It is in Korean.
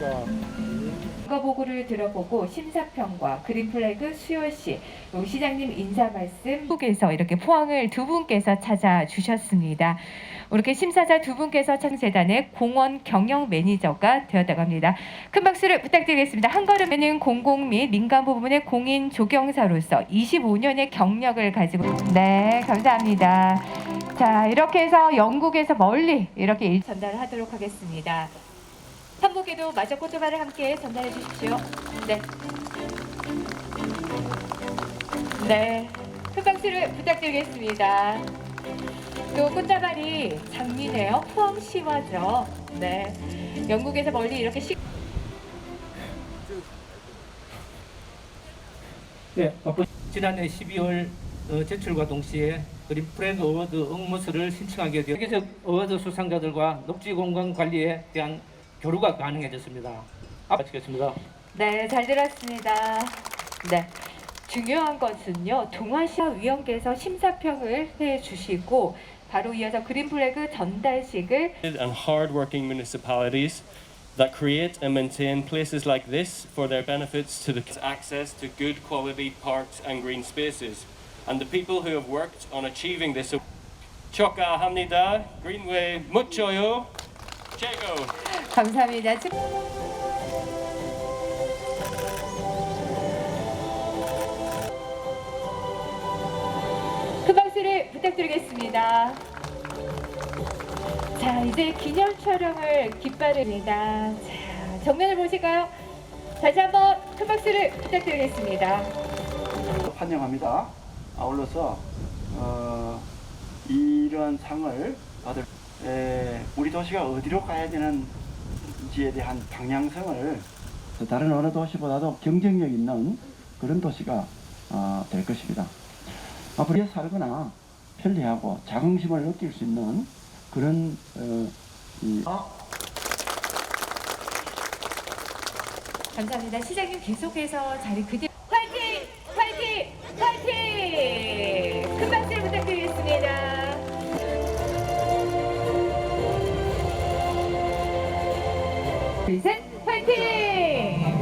선거 보고를 들어보고 심사평과 그린플래그 수요시 또 시장님 인사 말씀 속에서 이렇게 포항을 두 분께서 찾아주셨습니다. 이렇게 심사자 두 분께서 창재단의 공원 경영 매니저가 되었다고 합니다. 큰 박수를 부탁드리겠습니다. 한 걸음에는 공공 및 민간 부문의 공인 조경사로서 25년의 경력을 가지고 네 감사합니다. 자 이렇게 해서 영국에서 멀리 이렇게 일 전달하도록 하겠습니다. 한국에도 마저 꽃조바를 함께 전달해 주십시오. 네. 네. 큰 박수를 부탁드리겠습니다. 또 꽃다발이 장미네요. 포항시화죠. 네. 영국에서 멀리 이렇게 시... 네, 지난해 12월 어, 제출과 동시에 그린 프레그 어워드 응모서를 신청하게 되어 세계적 어워드 수상자들과 녹지 공간 관리에 대한 교류가 가능해졌습니다. 마치겠습니다. 네, 잘 들었습니다. 네. 중요한 것은요, 동아시아 위원께서 심사평을 해 주시고, 바로 이어서 그린플래그 전달식을 and hard-working municipalities that create and maintain places like this for their benefits to the access to good quality parks and green spaces. And the people who have worked on achieving this Choka Hamnida, Greenway Muchoyo, Chego. 감사합니다. 즉- 큰 박수를 부탁드리겠습니다. 자, 이제 기념 촬영을 깃발입니다. 자, 정면을 보실까요? 다시 한번 큰 박수를 부탁드리겠습니다. 환영합니다. 아울러서 어, 이런 상을 받을 에, 우리 도시가 어디로 가야 되는 지에 대한 방향성을 다른 어느 도시보다도 경쟁력 있는 그런 도시가 어, 될 것입니다. 앞으로 살거나 편리하고 자긍심을 느낄 수 있는 그런 어, 이 감사합니다. 시장님 계속해서 자리 그대로 둘, 셋, 파이팅!